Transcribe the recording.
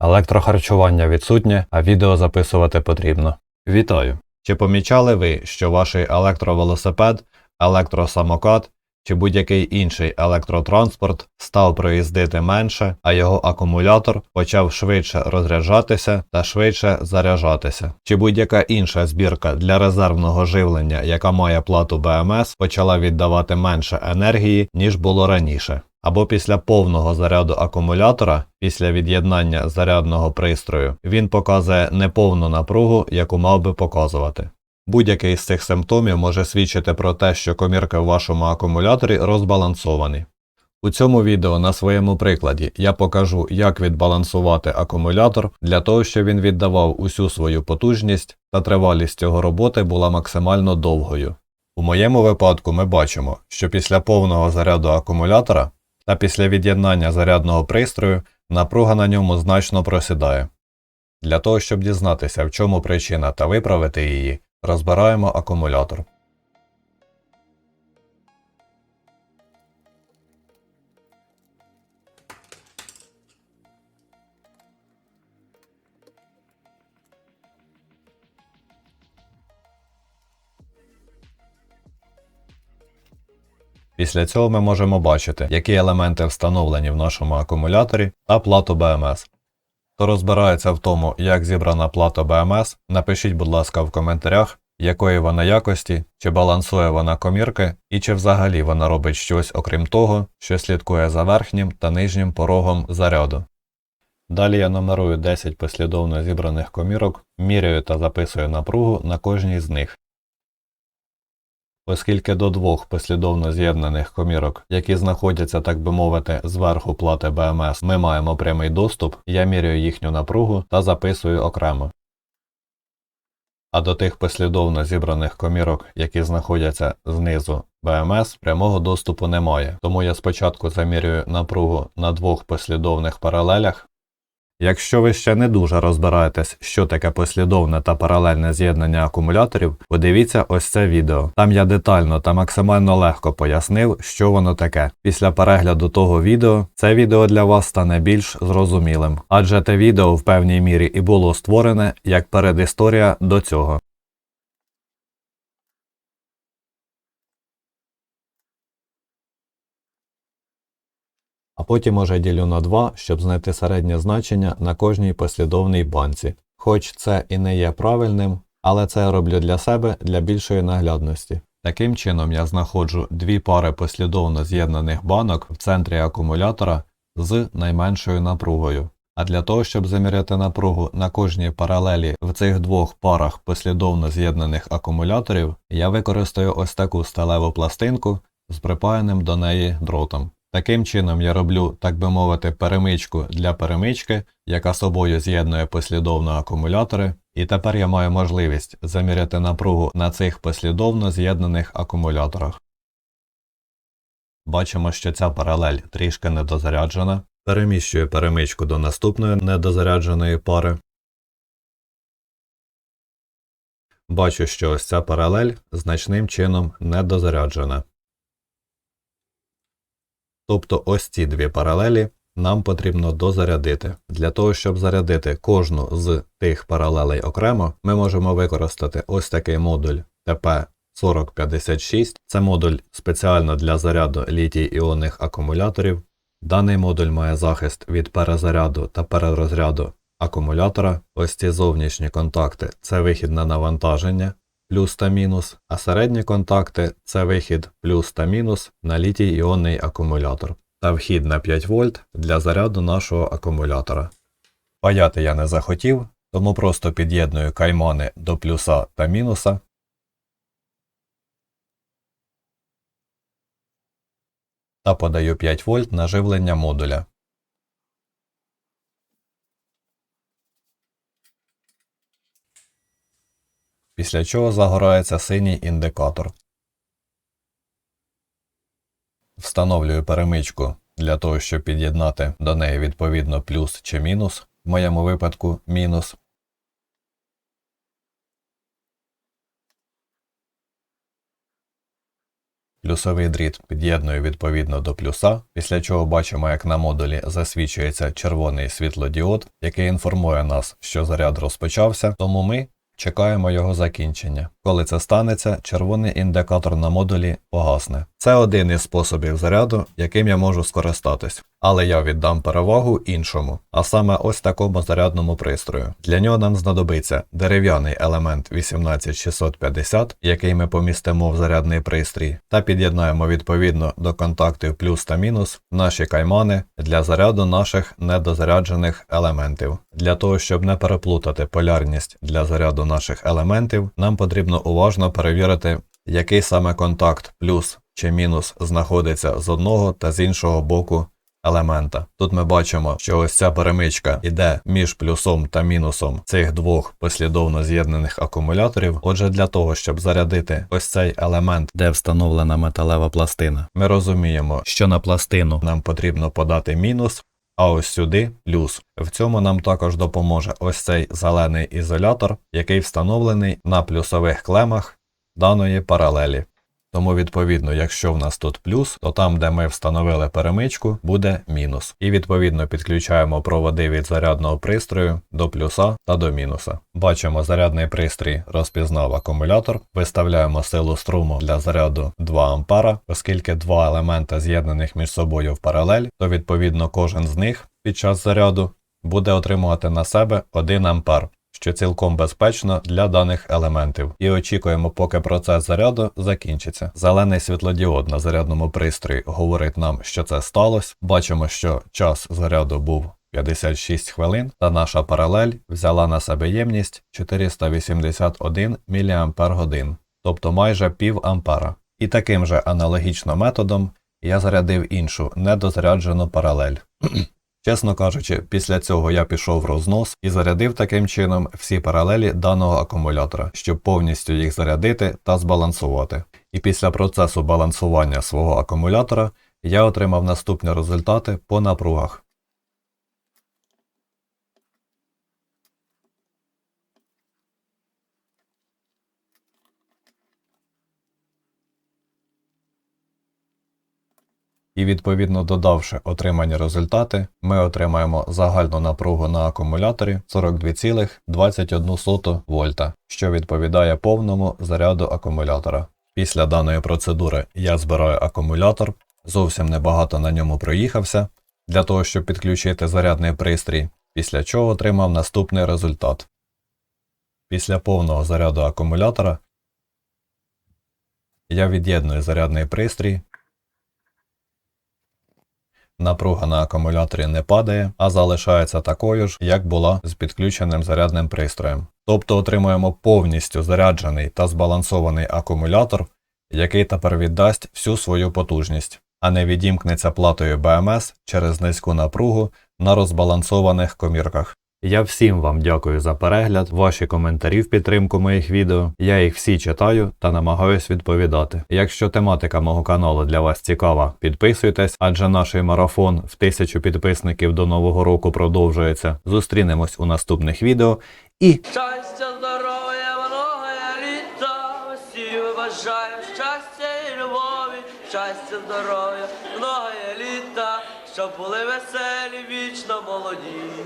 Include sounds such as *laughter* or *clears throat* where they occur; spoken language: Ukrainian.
Електрохарчування відсутнє, а відео записувати потрібно. Вітаю! Чи помічали ви, що ваш електровелосипед, електросамокат чи будь-який інший електротранспорт став проїздити менше, а його акумулятор почав швидше розряджатися та швидше заряджатися? Чи будь-яка інша збірка для резервного живлення, яка має плату БМС, почала віддавати менше енергії, ніж було раніше? Або після повного заряду акумулятора, після від'єднання зарядного пристрою, він показує неповну напругу, яку мав би показувати. Будь-який з цих симптомів може свідчити про те, що комірки в вашому акумуляторі розбалансовані. У цьому відео на своєму прикладі я покажу, як відбалансувати акумулятор для того, щоб він віддавав усю свою потужність та тривалість його роботи була максимально довгою. У моєму випадку ми бачимо, що після повного заряду акумулятора та після від'єднання зарядного пристрою напруга на ньому значно просідає. Для того, щоб дізнатися, в чому причина та виправити її, розбираємо акумулятор. Після цього ми можемо бачити, які елементи встановлені в нашому акумуляторі та плату БМС. Хто розбирається в тому, як зібрана плата БМС, напишіть, будь ласка, в коментарях, якої вона якості, чи балансує вона комірки, і чи взагалі вона робить щось окрім того, що слідкує за верхнім та нижнім порогом заряду. Далі я номерую 10 послідовно зібраних комірок, міряю та записую напругу на кожній з них. Оскільки до двох послідовно з'єднаних комірок, які знаходяться, так би мовити, зверху плати БМС, ми маємо прямий доступ, я міряю їхню напругу та записую окремо. А до тих послідовно зібраних комірок, які знаходяться знизу БМС, прямого доступу немає, тому я спочатку замірюю напругу на двох послідовних паралелях, Якщо ви ще не дуже розбираєтесь, що таке послідовне та паралельне з'єднання акумуляторів, подивіться ось це відео. Там я детально та максимально легко пояснив, що воно таке. Після перегляду того відео це відео для вас стане більш зрозумілим, адже те відео в певній мірі і було створене як передісторія до цього. А потім уже ділю на 2, щоб знайти середнє значення на кожній послідовній банці. Хоч це і не є правильним, але це я роблю для себе для більшої наглядності. Таким чином я знаходжу дві пари послідовно з'єднаних банок в центрі акумулятора з найменшою напругою. А для того, щоб заміряти напругу на кожній паралелі в цих двох парах послідовно з'єднаних акумуляторів, я використаю ось таку сталеву пластинку з припаяним до неї дротом. Таким чином я роблю, так би мовити, перемичку для перемички, яка собою з'єднує послідовно акумулятори, і тепер я маю можливість заміряти напругу на цих послідовно з'єднаних акумуляторах. Бачимо, що ця паралель трішки недозаряджена. Переміщую перемичку до наступної недозарядженої пари. Бачу, що ось ця паралель значним чином недозаряджена. Тобто ось ці дві паралелі нам потрібно дозарядити. Для того, щоб зарядити кожну з тих паралелей окремо, ми можемо використати ось такий модуль TP4056. Це модуль спеціально для заряду літій іонних акумуляторів. Даний модуль має захист від перезаряду та перерозряду акумулятора. Ось ці зовнішні контакти це вихід на навантаження плюс та мінус, а середні контакти це вихід плюс та мінус на літій іонний акумулятор та вхід на 5 вольт для заряду нашого акумулятора. Паяти я не захотів, тому просто під'єдную каймони до плюса та мінуса. Та подаю 5 вольт на живлення модуля. Після чого загорається синій індикатор. Встановлюю перемичку для того, щоб під'єднати до неї відповідно плюс чи мінус, в моєму випадку мінус. Плюсовий дріт під'єдную відповідно до плюса, після чого бачимо, як на модулі засвічується червоний світлодіод, який інформує нас, що заряд розпочався, тому ми чекаємо його закінчення. Коли це станеться, червоний індикатор на модулі погасне. Це один із способів заряду, яким я можу скористатись. Але я віддам перевагу іншому, а саме ось такому зарядному пристрою. Для нього нам знадобиться дерев'яний елемент 18650, який ми помістимо в зарядний пристрій, та під'єднаємо відповідно до контактів плюс та мінус наші каймани для заряду наших недозаряджених елементів. Для того, щоб не переплутати полярність для заряду наших елементів, нам потрібно уважно перевірити, який саме контакт плюс чи мінус знаходиться з одного та з іншого боку елемента. Тут ми бачимо, що ось ця перемичка іде між плюсом та мінусом цих двох послідовно з'єднаних акумуляторів. Отже, для того, щоб зарядити ось цей елемент, де встановлена металева пластина, ми розуміємо, що на пластину нам потрібно подати мінус. А ось сюди плюс. В цьому нам також допоможе ось цей зелений ізолятор, який встановлений на плюсових клемах даної паралелі. Тому, відповідно, якщо в нас тут плюс, то там, де ми встановили перемичку, буде мінус. І відповідно підключаємо проводи від зарядного пристрою до плюса та до мінуса. Бачимо, зарядний пристрій розпізнав акумулятор, виставляємо силу струму для заряду 2 А, оскільки два елемента з'єднаних між собою в паралель, то відповідно кожен з них під час заряду буде отримувати на себе 1 ампер що цілком безпечно для даних елементів, і очікуємо, поки процес заряду закінчиться. Зелений світлодіод на зарядному пристрої говорить нам, що це сталося. Бачимо, що час заряду був 56 хвилин, та наша паралель взяла на себе ємність 481 мАч, тобто майже пів ампера. І таким же аналогічно методом я зарядив іншу недозаряджену паралель. *clears throat* Чесно кажучи, після цього я пішов в рознос і зарядив таким чином всі паралелі даного акумулятора, щоб повністю їх зарядити та збалансувати. І після процесу балансування свого акумулятора я отримав наступні результати по напругах. І відповідно додавши отримані результати, ми отримаємо загальну напругу на акумуляторі 42,21 вольта, що відповідає повному заряду акумулятора. Після даної процедури я збираю акумулятор, зовсім небагато на ньому проїхався, для того, щоб підключити зарядний пристрій, після чого отримав наступний результат. Після повного заряду акумулятора я від'єдную зарядний пристрій Напруга на акумуляторі не падає, а залишається такою ж, як була з підключеним зарядним пристроєм. Тобто отримуємо повністю заряджений та збалансований акумулятор, який тепер віддасть всю свою потужність, а не відімкнеться платою БМС через низьку напругу на розбалансованих комірках. Я всім вам дякую за перегляд, ваші коментарі в підтримку моїх відео. Я їх всі читаю та намагаюсь відповідати. Якщо тематика мого каналу для вас цікава, підписуйтесь, адже наш марафон в тисячу підписників до нового року продовжується. Зустрінемось у наступних відео і Щастя, здоров'я, многое літа, всім бажаю щастя і любові, щастя, здоров'я, многое літа, щоб були веселі, вічно молоді.